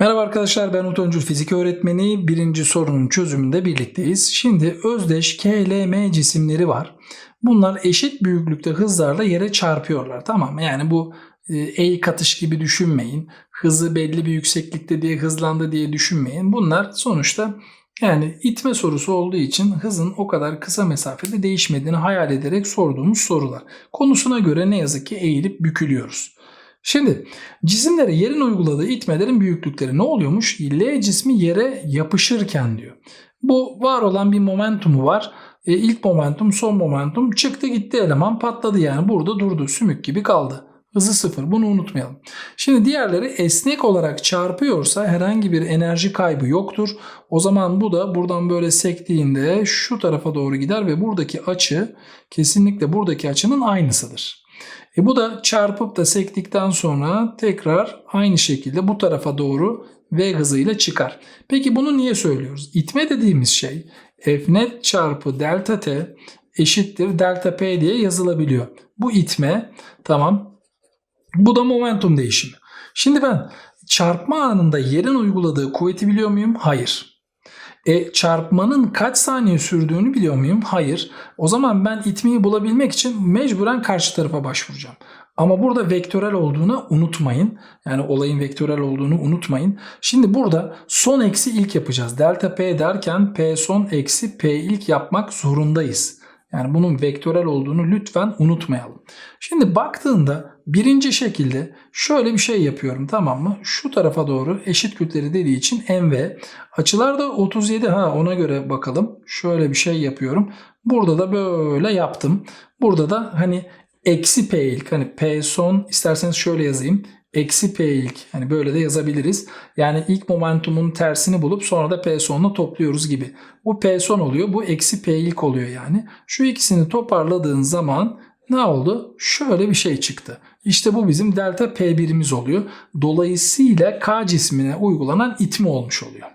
Merhaba arkadaşlar ben Umut Öncül Fizik Öğretmeni. Birinci sorunun çözümünde birlikteyiz. Şimdi özdeş K, L, M cisimleri var. Bunlar eşit büyüklükte hızlarla yere çarpıyorlar tamam mı? Yani bu e, eğik katış gibi düşünmeyin. Hızı belli bir yükseklikte diye hızlandı diye düşünmeyin. Bunlar sonuçta yani itme sorusu olduğu için hızın o kadar kısa mesafede değişmediğini hayal ederek sorduğumuz sorular. Konusuna göre ne yazık ki eğilip bükülüyoruz. Şimdi cisimlere yerin uyguladığı itmelerin büyüklükleri ne oluyormuş? L cismi yere yapışırken diyor. Bu var olan bir momentumu var. E, ilk momentum, son momentum çıktı gitti eleman patladı yani burada durdu sümük gibi kaldı. Hızı sıfır bunu unutmayalım. Şimdi diğerleri esnek olarak çarpıyorsa herhangi bir enerji kaybı yoktur. O zaman bu da buradan böyle sektiğinde şu tarafa doğru gider ve buradaki açı kesinlikle buradaki açının aynısıdır. E bu da çarpıp da sektikten sonra tekrar aynı şekilde bu tarafa doğru v hızıyla çıkar. Peki bunu niye söylüyoruz? İtme dediğimiz şey F net çarpı delta t eşittir delta p diye yazılabiliyor. Bu itme tamam. Bu da momentum değişimi. Şimdi ben çarpma anında yerin uyguladığı kuvveti biliyor muyum? Hayır. E çarpmanın kaç saniye sürdüğünü biliyor muyum? Hayır. O zaman ben itmeyi bulabilmek için mecburen karşı tarafa başvuracağım. Ama burada vektörel olduğunu unutmayın. Yani olayın vektörel olduğunu unutmayın. Şimdi burada son eksi ilk yapacağız. Delta P derken P son eksi P ilk yapmak zorundayız. Yani bunun vektörel olduğunu lütfen unutmayalım. Şimdi baktığında birinci şekilde şöyle bir şey yapıyorum tamam mı? Şu tarafa doğru eşit kütleri dediği için MV. Açılar da 37 ha ona göre bakalım. Şöyle bir şey yapıyorum. Burada da böyle yaptım. Burada da hani eksi P ilk hani P son isterseniz şöyle yazayım. Eksi P ilk hani böyle de yazabiliriz. Yani ilk momentumun tersini bulup sonra da P sonla topluyoruz gibi. Bu P son oluyor bu eksi P ilk oluyor yani. Şu ikisini toparladığın zaman ne oldu? Şöyle bir şey çıktı. İşte bu bizim delta P1'imiz oluyor. Dolayısıyla K cismine uygulanan itme olmuş oluyor.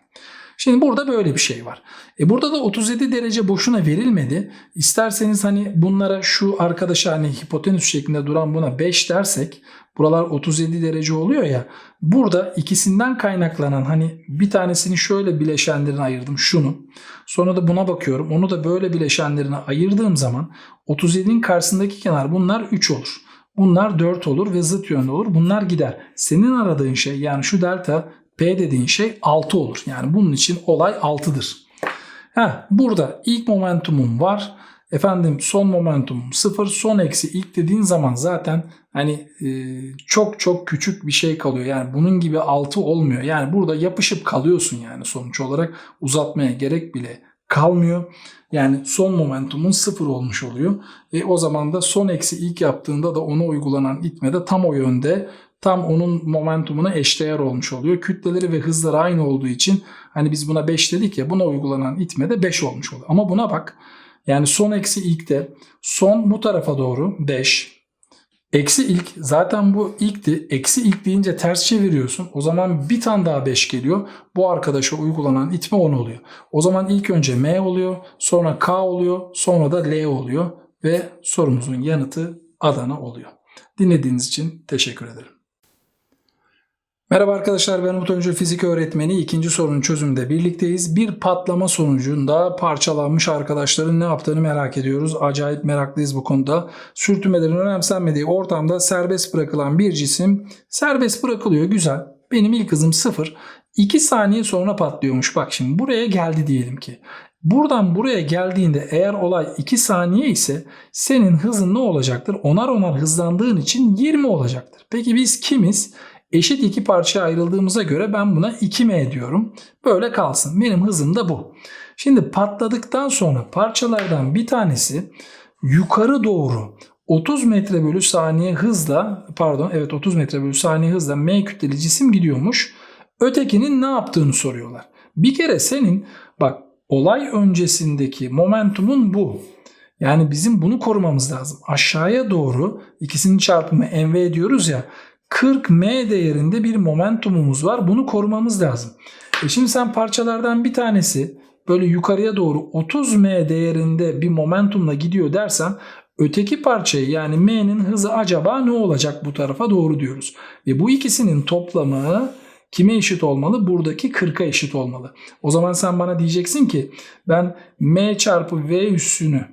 Şimdi burada böyle bir şey var. E burada da 37 derece boşuna verilmedi. İsterseniz hani bunlara şu arkadaşa hani hipotenüs şeklinde duran buna 5 dersek buralar 37 derece oluyor ya. Burada ikisinden kaynaklanan hani bir tanesini şöyle bileşenlerine ayırdım şunu. Sonra da buna bakıyorum. Onu da böyle bileşenlerine ayırdığım zaman 37'nin karşısındaki kenar bunlar 3 olur. Bunlar 4 olur ve zıt yönde olur. Bunlar gider. Senin aradığın şey yani şu delta P dediğin şey 6 olur. Yani bunun için olay 6'dır. Heh, burada ilk momentumum var. Efendim son momentumum 0. Son eksi ilk dediğin zaman zaten hani e, çok çok küçük bir şey kalıyor. Yani bunun gibi 6 olmuyor. Yani burada yapışıp kalıyorsun yani sonuç olarak uzatmaya gerek bile kalmıyor. Yani son momentumun sıfır olmuş oluyor. E, o zaman da son eksi ilk yaptığında da ona uygulanan itme de tam o yönde tam onun momentumuna eşdeğer olmuş oluyor. Kütleleri ve hızları aynı olduğu için hani biz buna 5 dedik ya buna uygulanan itme de 5 olmuş oluyor. Ama buna bak yani son eksi ilkte son bu tarafa doğru 5 Eksi ilk zaten bu ilkti. Eksi ilk deyince ters çeviriyorsun. O zaman bir tane daha 5 geliyor. Bu arkadaşa uygulanan itme 10 oluyor. O zaman ilk önce M oluyor. Sonra K oluyor. Sonra da L oluyor. Ve sorumuzun yanıtı Adana oluyor. Dinlediğiniz için teşekkür ederim. Merhaba arkadaşlar ben Umut Öncü Fizik Öğretmeni. İkinci sorunun çözümünde birlikteyiz. Bir patlama sonucunda parçalanmış arkadaşların ne yaptığını merak ediyoruz. Acayip meraklıyız bu konuda. Sürtünmelerin önemsenmediği ortamda serbest bırakılan bir cisim serbest bırakılıyor. Güzel. Benim ilk hızım 0. 2 saniye sonra patlıyormuş. Bak şimdi buraya geldi diyelim ki. Buradan buraya geldiğinde eğer olay 2 saniye ise senin hızın ne olacaktır? Onar onar hızlandığın için 20 olacaktır. Peki biz kimiz? Eşit iki parçaya ayrıldığımıza göre ben buna 2m diyorum. Böyle kalsın. Benim hızım da bu. Şimdi patladıktan sonra parçalardan bir tanesi yukarı doğru 30 metre bölü saniye hızla pardon evet 30 metre bölü saniye hızla m kütleli cisim gidiyormuş. Ötekinin ne yaptığını soruyorlar. Bir kere senin bak olay öncesindeki momentumun bu. Yani bizim bunu korumamız lazım. Aşağıya doğru ikisinin çarpımı mv diyoruz ya 40m değerinde bir momentumumuz var. Bunu korumamız lazım. E şimdi sen parçalardan bir tanesi böyle yukarıya doğru 30m değerinde bir momentumla gidiyor dersen öteki parçayı yani m'nin hızı acaba ne olacak bu tarafa doğru diyoruz. Ve bu ikisinin toplamı kime eşit olmalı? Buradaki 40'a eşit olmalı. O zaman sen bana diyeceksin ki ben m çarpı v üssünü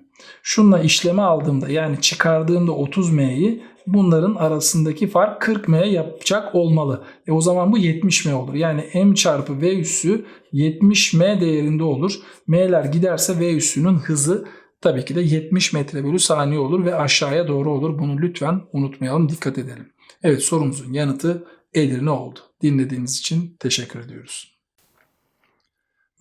şunla işleme aldığımda yani çıkardığımda 30m'yi bunların arasındaki fark 40m yapacak olmalı. E o zaman bu 70m olur. Yani m çarpı v üssü 70m değerinde olur. m'ler giderse v üssünün hızı tabii ki de 70 metre bölü saniye olur ve aşağıya doğru olur. Bunu lütfen unutmayalım, dikkat edelim. Evet sorumuzun yanıtı Edirne oldu. Dinlediğiniz için teşekkür ediyoruz.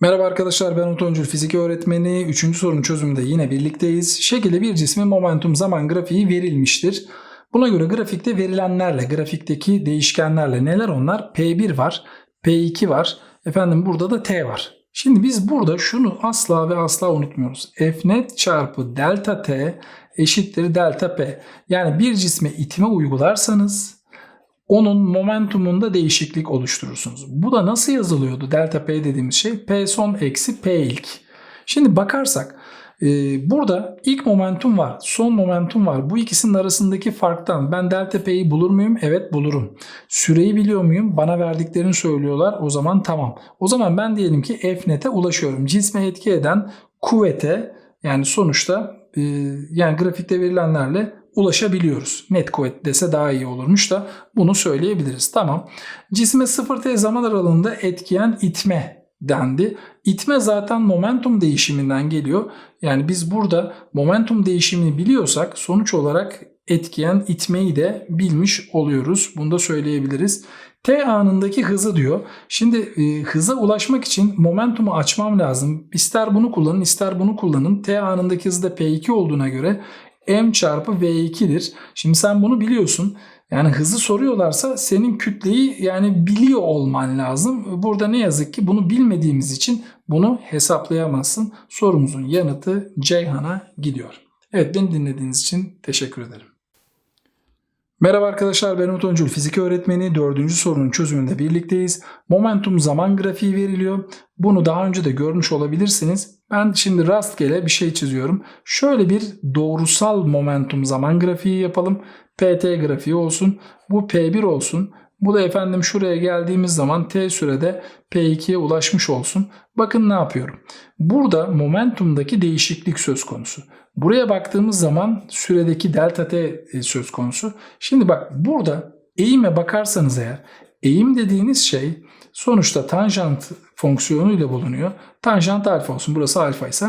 Merhaba arkadaşlar ben Öncül fizik öğretmeni. Üçüncü sorunun çözümünde yine birlikteyiz. Şekilde bir cismin momentum zaman grafiği verilmiştir. Buna göre grafikte verilenlerle, grafikteki değişkenlerle neler onlar? P1 var, P2 var, efendim burada da T var. Şimdi biz burada şunu asla ve asla unutmuyoruz. F net çarpı delta T eşittir delta P. Yani bir cisme itme uygularsanız onun momentumunda değişiklik oluşturursunuz. Bu da nasıl yazılıyordu? Delta P dediğimiz şey P son eksi P ilk. Şimdi bakarsak burada ilk momentum var, son momentum var. Bu ikisinin arasındaki farktan ben delta P'yi bulur muyum? Evet bulurum. Süreyi biliyor muyum? Bana verdiklerini söylüyorlar. O zaman tamam. O zaman ben diyelim ki F net'e ulaşıyorum. Cisme etki eden kuvvete yani sonuçta e, yani grafikte verilenlerle ulaşabiliyoruz. Net kuvvet dese daha iyi olurmuş da bunu söyleyebiliriz. Tamam. Cisme 0t zaman aralığında etkiyen itme dendi. İtme zaten momentum değişiminden geliyor. Yani biz burada momentum değişimini biliyorsak sonuç olarak etkiyen itmeyi de bilmiş oluyoruz. Bunu da söyleyebiliriz. T anındaki hızı diyor. Şimdi e, hıza ulaşmak için momentumu açmam lazım. İster bunu kullanın ister bunu kullanın. T anındaki hızı da P2 olduğuna göre m çarpı v2'dir. Şimdi sen bunu biliyorsun. Yani hızı soruyorlarsa senin kütleyi yani biliyor olman lazım. Burada ne yazık ki bunu bilmediğimiz için bunu hesaplayamazsın. Sorumuzun yanıtı Ceyhan'a gidiyor. Evet beni dinlediğiniz için teşekkür ederim. Merhaba arkadaşlar ben Umut Öncül fizik öğretmeni. Dördüncü sorunun çözümünde birlikteyiz. Momentum zaman grafiği veriliyor. Bunu daha önce de görmüş olabilirsiniz. Ben şimdi rastgele bir şey çiziyorum. Şöyle bir doğrusal momentum zaman grafiği yapalım. PT grafiği olsun. Bu P1 olsun. Bu da efendim şuraya geldiğimiz zaman T sürede P2'ye ulaşmış olsun. Bakın ne yapıyorum. Burada momentumdaki değişiklik söz konusu. Buraya baktığımız zaman süredeki delta t söz konusu. Şimdi bak burada eğime bakarsanız eğer eğim dediğiniz şey sonuçta tanjant fonksiyonu ile bulunuyor. Tanjant alfa olsun burası alfa ise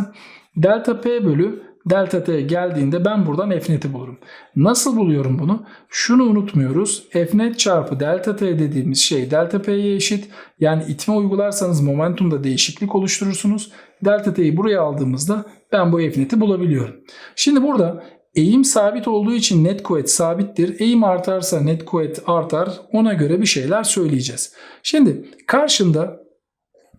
delta p bölü delta t geldiğinde ben buradan f bulurum. Nasıl buluyorum bunu? Şunu unutmuyoruz. f çarpı delta t dediğimiz şey delta p'ye eşit. Yani itme uygularsanız momentumda değişiklik oluşturursunuz. Delta t'yi buraya aldığımızda ben bu f bulabiliyorum. Şimdi burada eğim sabit olduğu için net kuvvet sabittir. Eğim artarsa net kuvvet artar. Ona göre bir şeyler söyleyeceğiz. Şimdi karşında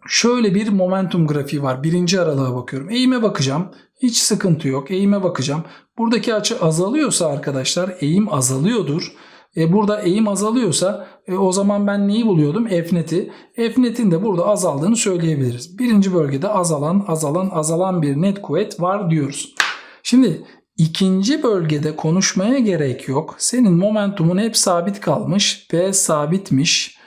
şöyle bir momentum grafiği var. Birinci aralığa bakıyorum. Eğime bakacağım. Hiç sıkıntı yok. Eğime bakacağım. Buradaki açı azalıyorsa arkadaşlar eğim azalıyordur. E burada eğim azalıyorsa e, o zaman ben neyi buluyordum? F neti. F netin de burada azaldığını söyleyebiliriz. Birinci bölgede azalan, azalan, azalan bir net kuvvet var diyoruz. Şimdi ikinci bölgede konuşmaya gerek yok. Senin momentumun hep sabit kalmış. P sabitmiş.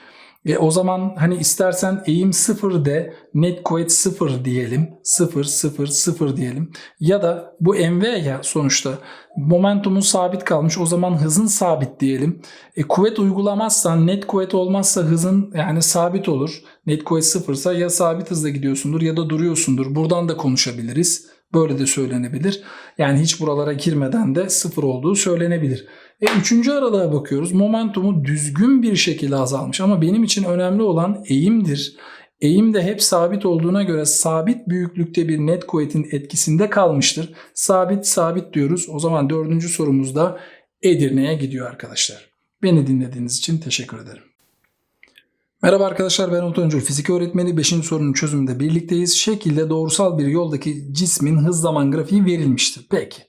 E o zaman hani istersen eğim 0 de net kuvvet 0 diyelim. 0 0 0 diyelim. Ya da bu mv ya sonuçta momentumun sabit kalmış o zaman hızın sabit diyelim. E, kuvvet uygulamazsan net kuvvet olmazsa hızın yani sabit olur. Net kuvvet sıfırsa ya sabit hızla gidiyorsundur ya da duruyorsundur. Buradan da konuşabiliriz. Böyle de söylenebilir. Yani hiç buralara girmeden de sıfır olduğu söylenebilir. E, üçüncü aralığa bakıyoruz. Momentumu düzgün bir şekilde azalmış ama benim için önemli olan eğimdir. Eğim de hep sabit olduğuna göre sabit büyüklükte bir net kuvvetin etkisinde kalmıştır. Sabit sabit diyoruz. O zaman dördüncü sorumuzda Edirne'ye gidiyor arkadaşlar. Beni dinlediğiniz için teşekkür ederim. Merhaba arkadaşlar ben Umut Öncül fizik öğretmeni 5. sorunun çözümünde birlikteyiz. Şekilde doğrusal bir yoldaki cismin hız zaman grafiği verilmiştir. Peki.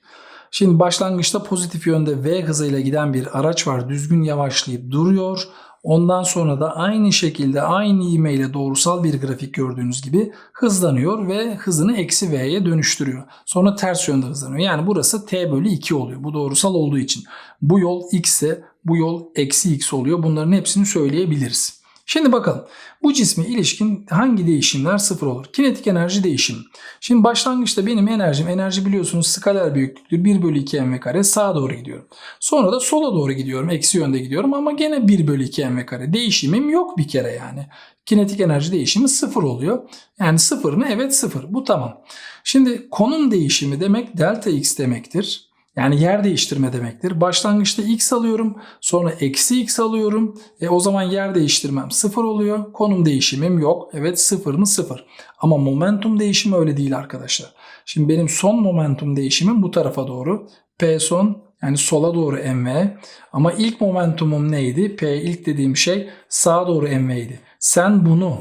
Şimdi başlangıçta pozitif yönde v hızıyla giden bir araç var. Düzgün yavaşlayıp duruyor. Ondan sonra da aynı şekilde aynı ivmeyle doğrusal bir grafik gördüğünüz gibi hızlanıyor ve hızını eksi v'ye dönüştürüyor. Sonra ters yönde hızlanıyor. Yani burası t bölü 2 oluyor. Bu doğrusal olduğu için. Bu yol x ise bu yol eksi x oluyor. Bunların hepsini söyleyebiliriz. Şimdi bakalım bu cisme ilişkin hangi değişimler sıfır olur? Kinetik enerji değişimi. Şimdi başlangıçta benim enerjim, enerji biliyorsunuz skaler büyüklüktür. 1 bölü 2 mv kare sağa doğru gidiyorum. Sonra da sola doğru gidiyorum. Eksi yönde gidiyorum ama gene 1 bölü 2 mv kare. Değişimim yok bir kere yani. Kinetik enerji değişimi sıfır oluyor. Yani sıfır mı? Evet sıfır. Bu tamam. Şimdi konum değişimi demek delta x demektir. Yani yer değiştirme demektir. Başlangıçta x alıyorum. Sonra eksi x alıyorum. E o zaman yer değiştirmem sıfır oluyor. Konum değişimim yok. Evet sıfır mı sıfır. Ama momentum değişimi öyle değil arkadaşlar. Şimdi benim son momentum değişimim bu tarafa doğru. P son yani sola doğru mv. Ama ilk momentumum neydi? P ilk dediğim şey sağa doğru mv'ydi. Sen bunu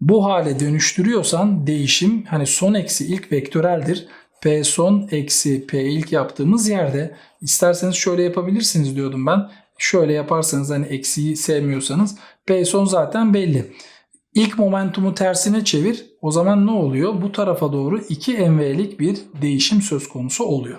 bu hale dönüştürüyorsan değişim hani son eksi ilk vektöreldir. P son eksi P ilk yaptığımız yerde isterseniz şöyle yapabilirsiniz diyordum ben. Şöyle yaparsanız hani eksiyi sevmiyorsanız P son zaten belli. İlk momentumu tersine çevir. O zaman ne oluyor? Bu tarafa doğru 2 mv'lik bir değişim söz konusu oluyor.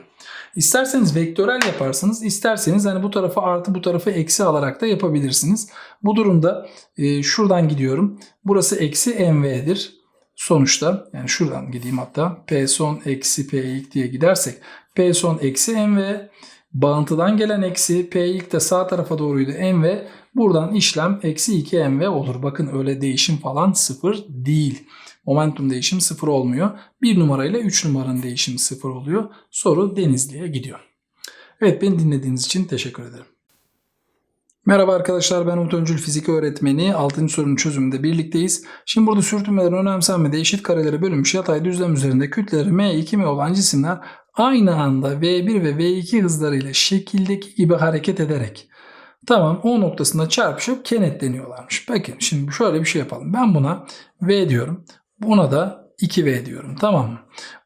İsterseniz vektörel yaparsınız, isterseniz hani bu tarafı artı bu tarafı eksi alarak da yapabilirsiniz. Bu durumda e, şuradan gidiyorum. Burası eksi mv'dir sonuçta yani şuradan gideyim hatta P son eksi P ilk diye gidersek P son eksi mv bağıntıdan gelen eksi P ilk de sağ tarafa doğruydu mv buradan işlem eksi 2 mv olur. Bakın öyle değişim falan sıfır değil. Momentum değişimi sıfır olmuyor. 1 numarayla 3 numaranın değişimi sıfır oluyor. Soru Denizli'ye gidiyor. Evet beni dinlediğiniz için teşekkür ederim. Merhaba arkadaşlar ben Umut Öncül fizik öğretmeni. 6. sorunun çözümünde birlikteyiz. Şimdi burada sürtünmelerin önemsenmediği eşit karelere bölünmüş yatay düzlem üzerinde kütleleri M2 M olan cisimler aynı anda V1 ve V2 hızlarıyla şekildeki gibi hareket ederek Tamam O noktasında çarpışıp kenetleniyorlarmış. Peki şimdi şöyle bir şey yapalım. Ben buna V diyorum. Buna da 2V diyorum. Tamam mı?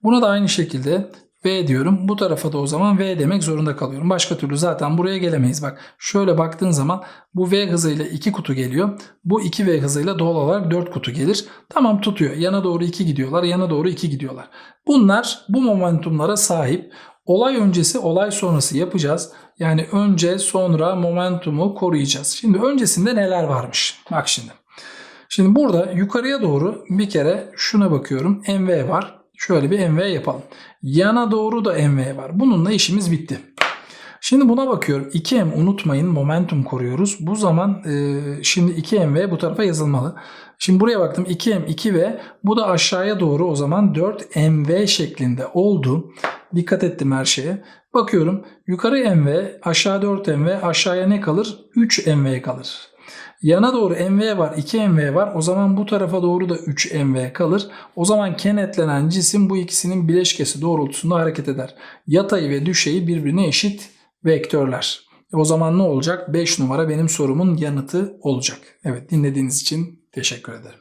Buna da aynı şekilde V diyorum. Bu tarafa da o zaman V demek zorunda kalıyorum. Başka türlü zaten buraya gelemeyiz. Bak şöyle baktığın zaman bu V hızıyla 2 kutu geliyor. Bu 2V hızıyla doğal olarak 4 kutu gelir. Tamam tutuyor. Yana doğru 2 gidiyorlar. Yana doğru 2 gidiyorlar. Bunlar bu momentumlara sahip. Olay öncesi olay sonrası yapacağız. Yani önce sonra momentumu koruyacağız. Şimdi öncesinde neler varmış? Bak şimdi. Şimdi burada yukarıya doğru bir kere şuna bakıyorum. MV var. Şöyle bir MV yapalım. Yana doğru da MV var. Bununla işimiz bitti. Şimdi buna bakıyorum. 2M unutmayın momentum koruyoruz. Bu zaman e, şimdi 2MV bu tarafa yazılmalı. Şimdi buraya baktım 2M 2V bu da aşağıya doğru o zaman 4MV şeklinde oldu. Dikkat ettim her şeye. Bakıyorum yukarı MV aşağı 4MV aşağıya ne kalır? 3MV kalır. Yana doğru MV var 2 MV var. O zaman bu tarafa doğru da 3 MV kalır. O zaman kenetlenen cisim bu ikisinin bileşkesi doğrultusunda hareket eder. Yatayı ve düşeyi birbirine eşit vektörler. E o zaman ne olacak? 5 numara benim sorumun yanıtı olacak. Evet dinlediğiniz için teşekkür ederim.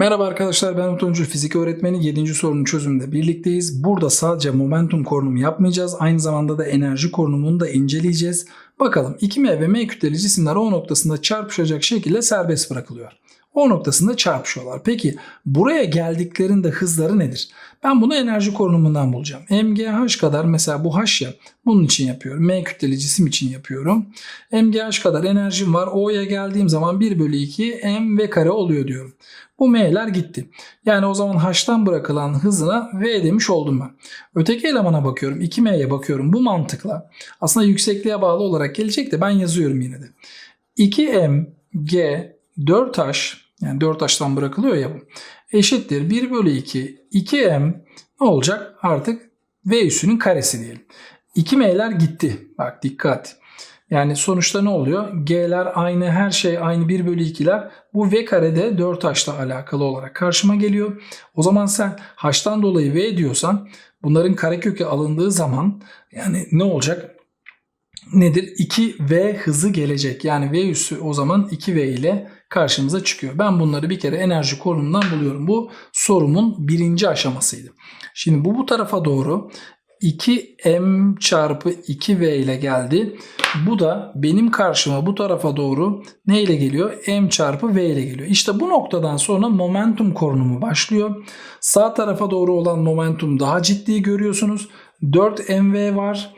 Merhaba arkadaşlar ben Öncül fizik öğretmeni 7. sorunun çözümünde birlikteyiz. Burada sadece momentum korunumu yapmayacağız. Aynı zamanda da enerji korunumunu da inceleyeceğiz. Bakalım 2M ve M kütleli cisimler O noktasında çarpışacak şekilde serbest bırakılıyor. O noktasında çarpışıyorlar. Peki buraya geldiklerinde hızları nedir? Ben bunu enerji korunumundan bulacağım. MGH kadar mesela bu H ya bunun için yapıyorum. M kütleli cisim için yapıyorum. MGH kadar enerjim var. O'ya geldiğim zaman 1 bölü 2 M V kare oluyor diyorum. Bu M'ler gitti. Yani o zaman H'tan bırakılan hızına V demiş oldum ben. Öteki elemana bakıyorum. 2M'ye bakıyorum. Bu mantıkla aslında yüksekliğe bağlı olarak gelecek de ben yazıyorum yine de. 2M G 4H yani 4H'tan bırakılıyor ya bu. Eşittir 1 bölü 2 2M ne olacak? Artık V üssünün karesi diyelim. 2M'ler gitti. Bak dikkat. Yani sonuçta ne oluyor? G'ler aynı, her şey aynı 1 bölü 2'ler. Bu V karede 4H'la alakalı olarak karşıma geliyor. O zaman sen H'tan dolayı V diyorsan bunların karekökü alındığı zaman yani ne olacak? Nedir? 2V hızı gelecek. Yani V üssü o zaman 2V ile karşımıza çıkıyor. Ben bunları bir kere enerji konumundan buluyorum. Bu sorumun birinci aşamasıydı. Şimdi bu bu tarafa doğru 2m çarpı 2v ile geldi. Bu da benim karşıma bu tarafa doğru ne ile geliyor? m çarpı v ile geliyor. İşte bu noktadan sonra momentum korunumu başlıyor. Sağ tarafa doğru olan momentum daha ciddi görüyorsunuz. 4 mv var.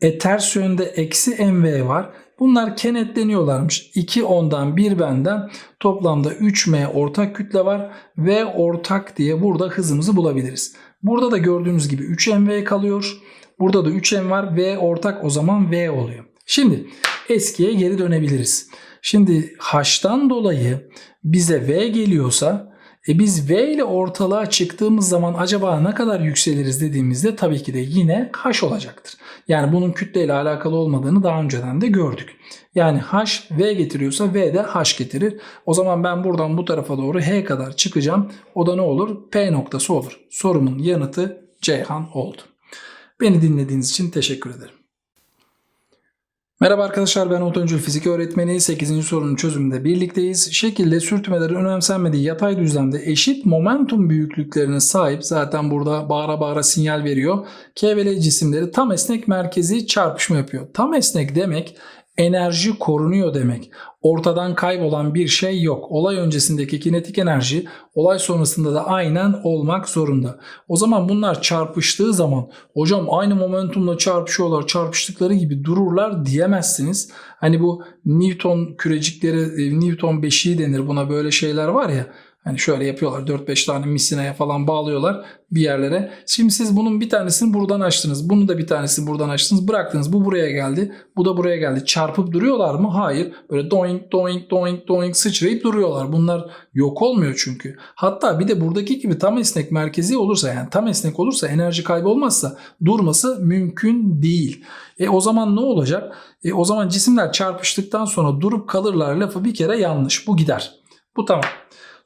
E ters yönde eksi mv var. Bunlar kenetleniyorlarmış. 2 ondan 1 benden toplamda 3m ortak kütle var. V ortak diye burada hızımızı bulabiliriz. Burada da gördüğünüz gibi 3mv kalıyor. Burada da 3m var. V ortak o zaman V oluyor. Şimdi eskiye geri dönebiliriz. Şimdi H'tan dolayı bize V geliyorsa e biz V ile ortalığa çıktığımız zaman acaba ne kadar yükseliriz dediğimizde tabii ki de yine H olacaktır. Yani bunun kütleyle alakalı olmadığını daha önceden de gördük. Yani H V getiriyorsa V de H getirir. O zaman ben buradan bu tarafa doğru H kadar çıkacağım. O da ne olur? P noktası olur. Sorumun yanıtı Ceyhan oldu. Beni dinlediğiniz için teşekkür ederim. Merhaba arkadaşlar ben Umut Fizik Öğretmeni 8. sorunun çözümünde birlikteyiz. Şekilde sürtünmelerin önemsenmediği yatay düzlemde eşit momentum büyüklüklerine sahip zaten burada bağıra bağıra sinyal veriyor. K ve L cisimleri tam esnek merkezi çarpışma yapıyor. Tam esnek demek enerji korunuyor demek. Ortadan kaybolan bir şey yok. Olay öncesindeki kinetik enerji olay sonrasında da aynen olmak zorunda. O zaman bunlar çarpıştığı zaman hocam aynı momentumla çarpışıyorlar, çarpıştıkları gibi dururlar diyemezsiniz. Hani bu Newton kürecikleri, e, Newton beşiği denir buna böyle şeyler var ya. Hani şöyle yapıyorlar 4-5 tane misinaya falan bağlıyorlar bir yerlere. Şimdi siz bunun bir tanesini buradan açtınız. Bunu da bir tanesini buradan açtınız. Bıraktınız. Bu buraya geldi. Bu da buraya geldi. Çarpıp duruyorlar mı? Hayır. Böyle doink doink doink doink sıçrayıp duruyorlar. Bunlar yok olmuyor çünkü. Hatta bir de buradaki gibi tam esnek merkezi olursa yani tam esnek olursa enerji kaybı olmazsa durması mümkün değil. E o zaman ne olacak? E o zaman cisimler çarpıştıktan sonra durup kalırlar lafı bir kere yanlış. Bu gider. Bu tamam.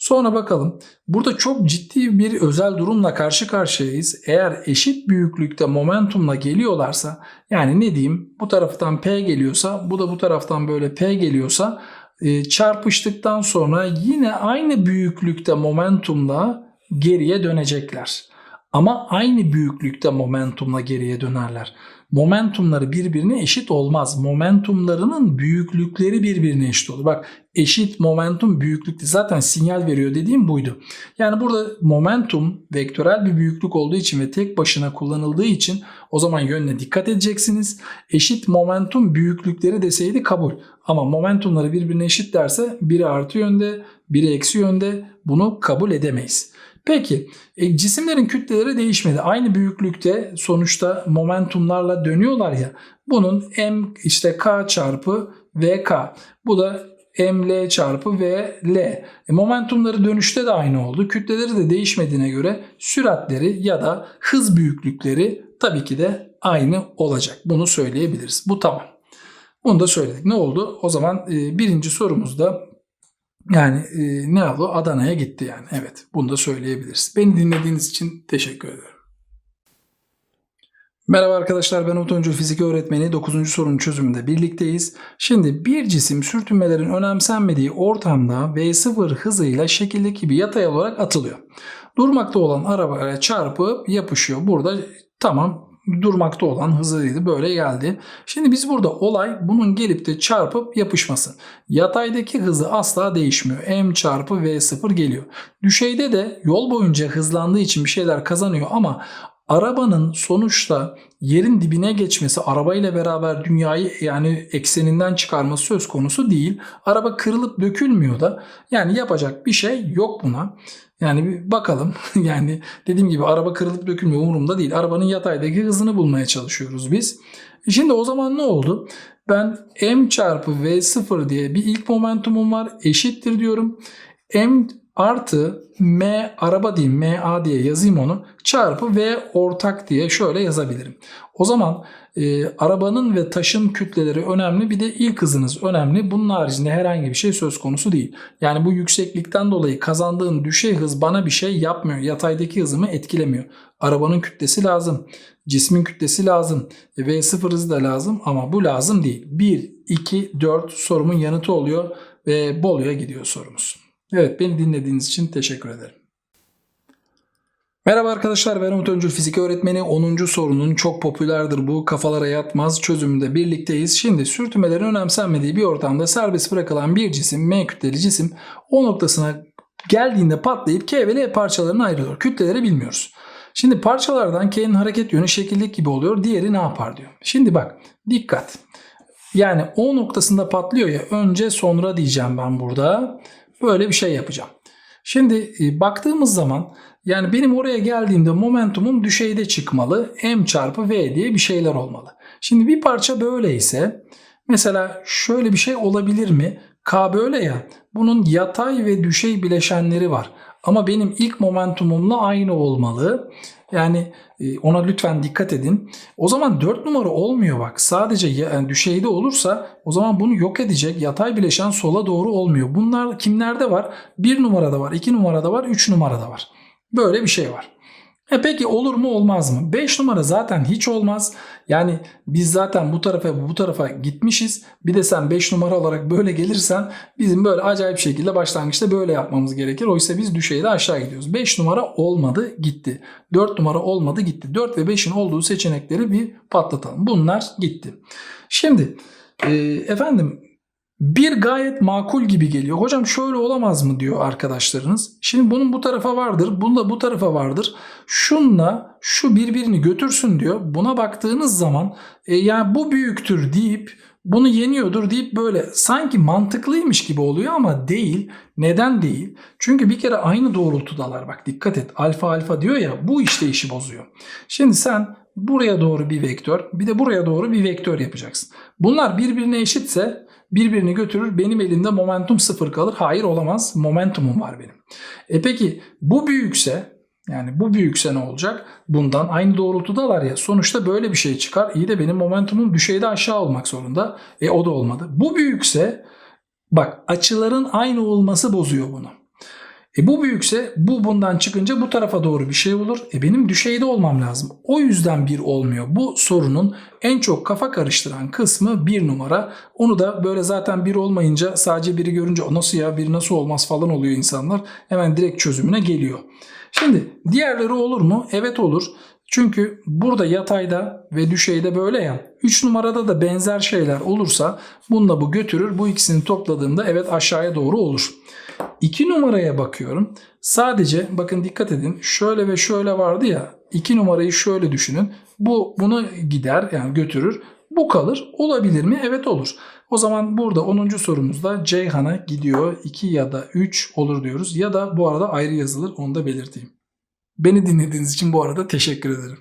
Sonra bakalım. Burada çok ciddi bir özel durumla karşı karşıyayız. Eğer eşit büyüklükte momentumla geliyorlarsa yani ne diyeyim bu taraftan P geliyorsa bu da bu taraftan böyle P geliyorsa e, çarpıştıktan sonra yine aynı büyüklükte momentumla geriye dönecekler. Ama aynı büyüklükte momentumla geriye dönerler momentumları birbirine eşit olmaz. Momentumlarının büyüklükleri birbirine eşit olur. Bak eşit momentum büyüklükte zaten sinyal veriyor dediğim buydu. Yani burada momentum vektörel bir büyüklük olduğu için ve tek başına kullanıldığı için o zaman yönüne dikkat edeceksiniz. Eşit momentum büyüklükleri deseydi kabul. Ama momentumları birbirine eşit derse biri artı yönde, biri eksi yönde bunu kabul edemeyiz. Peki e, cisimlerin kütleleri değişmedi. Aynı büyüklükte sonuçta momentumlarla dönüyorlar ya. Bunun m işte k çarpı vk. Bu da ml çarpı vl. E, momentumları dönüşte de aynı oldu. Kütleleri de değişmediğine göre süratleri ya da hız büyüklükleri tabii ki de aynı olacak. Bunu söyleyebiliriz. Bu tamam. Bunu da söyledik. Ne oldu? O zaman e, birinci sorumuzda yani e, ne oldu? Adana'ya gitti yani. Evet bunu da söyleyebiliriz. Beni dinlediğiniz için teşekkür ederim. Merhaba arkadaşlar ben Öncül Fizik Öğretmeni 9. sorunun çözümünde birlikteyiz. Şimdi bir cisim sürtünmelerin önemsenmediği ortamda V0 hızıyla şekildeki bir yatay olarak atılıyor. Durmakta olan arabaya çarpıp yapışıyor. Burada tamam durmakta olan hızıydı böyle geldi. Şimdi biz burada olay bunun gelip de çarpıp yapışması. Yataydaki hızı asla değişmiyor. M çarpı V0 geliyor. Düşeyde de yol boyunca hızlandığı için bir şeyler kazanıyor ama arabanın sonuçta yerin dibine geçmesi, arabayla beraber dünyayı yani ekseninden çıkarması söz konusu değil. Araba kırılıp dökülmüyor da yani yapacak bir şey yok buna. Yani bir bakalım. yani dediğim gibi araba kırılıp dökülmüyor umurumda değil. Arabanın yataydaki hızını bulmaya çalışıyoruz biz. Şimdi o zaman ne oldu? Ben m çarpı v0 diye bir ilk momentumum var. Eşittir diyorum. m artı m araba diyeyim ma diye yazayım onu çarpı v ortak diye şöyle yazabilirim. O zaman e, arabanın ve taşın kütleleri önemli bir de ilk hızınız önemli. Bunun haricinde herhangi bir şey söz konusu değil. Yani bu yükseklikten dolayı kazandığın düşey hız bana bir şey yapmıyor. Yataydaki hızımı etkilemiyor. Arabanın kütlesi lazım. Cismin kütlesi lazım. E, V0 hızı da lazım ama bu lazım değil. 1, 2, 4 sorumun yanıtı oluyor ve Bolu'ya gidiyor sorumuz. Evet beni dinlediğiniz için teşekkür ederim. Merhaba arkadaşlar ben Umut Öncül Fizik Öğretmeni 10. sorunun çok popülerdir bu kafalara yatmaz çözümünde birlikteyiz. Şimdi sürtünmelerin önemsenmediği bir ortamda serbest bırakılan bir cisim M kütleli cisim o noktasına geldiğinde patlayıp K ve L parçalarına ayrılıyor. Kütleleri bilmiyoruz. Şimdi parçalardan K'nin hareket yönü şekillik gibi oluyor. Diğeri ne yapar diyor. Şimdi bak dikkat. Yani O noktasında patlıyor ya önce sonra diyeceğim ben burada. Böyle bir şey yapacağım. Şimdi e, baktığımız zaman yani benim oraya geldiğimde momentumum düşeyde çıkmalı. M çarpı V diye bir şeyler olmalı. Şimdi bir parça böyleyse mesela şöyle bir şey olabilir mi? K böyle ya bunun yatay ve düşey bileşenleri var. Ama benim ilk momentumumla aynı olmalı. Yani e, ona lütfen dikkat edin. O zaman 4 numara olmuyor bak. Sadece yani düşeyde olursa o zaman bunu yok edecek yatay bileşen sola doğru olmuyor. Bunlar kimlerde var? 1 numarada var, 2 numarada var, 3 numarada var. Böyle bir şey var. E peki olur mu olmaz mı? 5 numara zaten hiç olmaz. Yani biz zaten bu tarafa bu tarafa gitmişiz. Bir de sen 5 numara olarak böyle gelirsen bizim böyle acayip şekilde başlangıçta böyle yapmamız gerekir. Oysa biz düşeyde aşağı gidiyoruz. 5 numara olmadı gitti. 4 numara olmadı gitti. 4 ve 5'in olduğu seçenekleri bir patlatalım. Bunlar gitti. Şimdi e, efendim bir gayet makul gibi geliyor. Hocam şöyle olamaz mı diyor arkadaşlarınız. Şimdi bunun bu tarafa vardır, bunun da bu tarafa vardır. Şunla şu birbirini götürsün diyor. Buna baktığınız zaman e, yani bu büyüktür deyip bunu yeniyordur deyip böyle sanki mantıklıymış gibi oluyor ama değil. Neden değil? Çünkü bir kere aynı doğrultudalar. Bak dikkat et. Alfa alfa diyor ya bu işte işi bozuyor. Şimdi sen buraya doğru bir vektör bir de buraya doğru bir vektör yapacaksın. Bunlar birbirine eşitse birbirini götürür. Benim elimde momentum sıfır kalır. Hayır olamaz. Momentumum var benim. E peki bu büyükse yani bu büyükse ne olacak? Bundan aynı doğrultudalar ya. Sonuçta böyle bir şey çıkar. İyi de benim momentumum düşeyde aşağı olmak zorunda. E o da olmadı. Bu büyükse bak açıların aynı olması bozuyor bunu. E bu büyükse bu bundan çıkınca bu tarafa doğru bir şey olur. E benim düşeyde olmam lazım. O yüzden bir olmuyor. Bu sorunun en çok kafa karıştıran kısmı bir numara. Onu da böyle zaten bir olmayınca sadece biri görünce o nasıl ya bir nasıl olmaz falan oluyor insanlar. Hemen direkt çözümüne geliyor. Şimdi diğerleri olur mu? Evet olur. Çünkü burada yatayda ve düşeyde böyle ya. 3 numarada da benzer şeyler olursa bununla bu götürür. Bu ikisini topladığımda evet aşağıya doğru olur. 2 numaraya bakıyorum. Sadece bakın dikkat edin şöyle ve şöyle vardı ya 2 numarayı şöyle düşünün. Bu bunu gider yani götürür. Bu kalır. Olabilir mi? Evet olur. O zaman burada 10. sorumuzda Ceyhan'a gidiyor. 2 ya da 3 olur diyoruz. Ya da bu arada ayrı yazılır onu da belirteyim. Beni dinlediğiniz için bu arada teşekkür ederim.